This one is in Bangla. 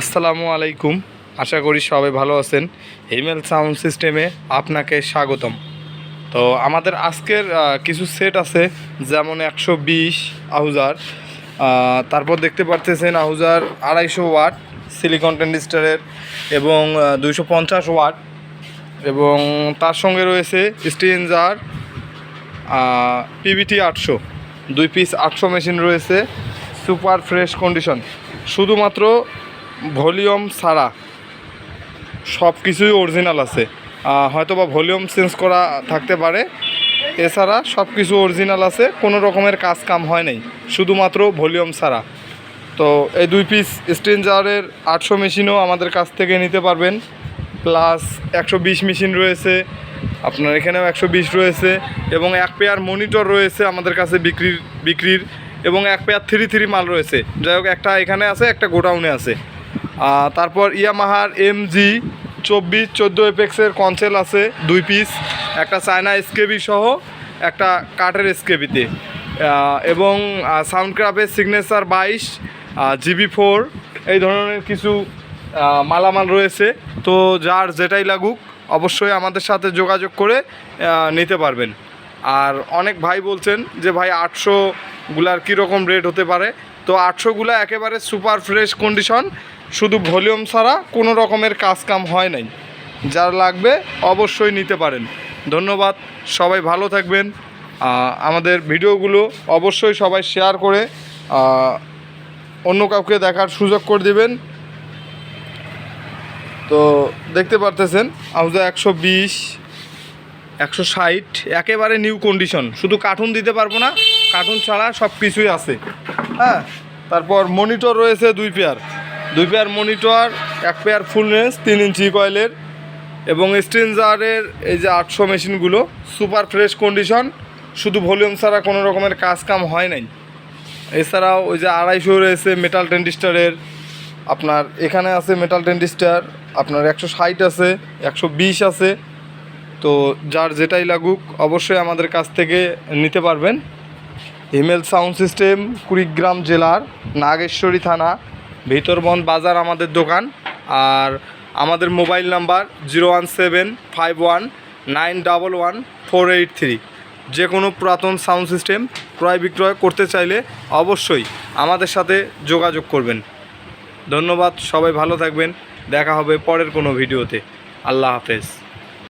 আসসালামু আলাইকুম। আশা করি সবাই ভালো আছেন। হিমেল সাউন্ড সিস্টেমে আপনাকে স্বাগতম। তো আমাদের আজকের কিছু সেট আছে, যেমন একশো বিশ আহুজার। তারপর দেখতে পারতেছেন আহুজার আড়াইশো ওয়াট সিলিকন টেন্ডিস্টারের এবং দুইশো পঞ্চাশ ওয়াট। এবং তার সঙ্গে রয়েছে স্টেঞ্জার পিবিটি আটশো। দুই পিস আটশো মেশিন রয়েছে। সুপার ফ্রেশ কন্ডিশন শুধুমাত্র ভলিউম ছাড়া সব কিছুই অরিজিনাল আছে। হয়তো বা ভলিউম চেঞ্জ করা থাকতে পারে। এছাড়া সব কিছু অরিজিনাল আছে, কোনো রকমের কাজ কাম হয় নাই, শুধুমাত্র ভলিউম ছাড়া। তো এই দুই পিস স্টেঞ্জারের আটশো মেশিনও আমাদের কাছ থেকে নিতে পারবেন। প্লাস একশো বিশ মেশিন রয়েছে, আপনার এখানেও একশো বিশ রয়েছে, এবং এক পেয়ার মনিটর রয়েছে আমাদের কাছে বিক্রির বিক্রির, এবং এক পেয়ার থ্রি থ্রি মাল রয়েছে। যাই হোক, একটা এখানে আছে, একটা গোডাউনে আছে। তারপর ইয়ামাহার এম জি চব্বিশ, চোদ্দ এপেক্সের কনসেল আছে, দুই পিস একটা চায়না এসকেবি সহ, একটা কাঠের এসকেবিতে এবং সাউন্ড ক্রাফের সিগনেচার বাইশ জিবি ফোর এই ধরনের কিছু মালামাল রয়েছে। তো যার যেটাই লাগুক, অবশ্যই আমাদের সাথে যোগাযোগ করে নিতে পারবেন। আর অনেক ভাই বলছেন যে, ভাই আটশোগুলার কীরকম রেট হতে পারে? তো আটশোগুলা একেবারে সুপার ফ্রেশ কন্ডিশন শুধু ভলিউম ছাড়া কোনো রকমের কাজ কাম হয় নাই। যার লাগবে অবশ্যই নিতে পারেন। ধন্যবাদ, সবাই ভালো থাকবেন। আমাদের ভিডিওগুলো অবশ্যই সবাই শেয়ার করে অন্য কাউকে দেখার সুযোগ করে দিবেন। তো দেখতে পারতেছেন আউজা একশো বিশ, একশো ষাট, একেবারে নিউ কন্ডিশন শুধু কার্টুন দিতে পারব না কার্টুন ছাড়া সব কিছুই আছে। হ্যাঁ তারপর মনিটর রয়েছে দুই পেয়ার দুই পেয়ার মনিটর এক পেয়ার ফুল রেঞ্জ তিন ইঞ্চি কয়েলের এবং স্টেঞ্জারের এই যে আটশো মেশিনগুলো সুপার ফ্রেশ কন্ডিশন শুধু ভলিউম ছাড়া কোনো রকমের কাজ কাম হয় নাই। এছাড়াও ওই যে আড়াইশো রয়েছে মেটাল টেন্ডিস্টারের আপনার এখানে আছে মেটাল টেন্ডিস্টার আপনার একশো ষাট আছে, একশো বিশ আছে। তো যার যেটাই লাগুক, অবশ্যই আমাদের কাছ থেকে নিতে পারবেন। হিমেল সাউন্ড সিস্টেম, কুড়িগ্রাম জেলার নাগেশ্বরী থানা। ভিতরবন বাজার আমাদের দোকান, আর আমাদের mobile number zero one seven five one nine double one four eight three. যে কোনো পুরাতন সাউন্ড সিস্টেম ক্রয় বিক্রয় করতে চাইলে অবশ্যই আমাদের সাথে যোগাযোগ করবেন। ধন্যবাদ, সবাই ভালো থাকবেন, দেখা হবে পরের কোনো ভিডিওতে। আল্লাহ হাফেজ।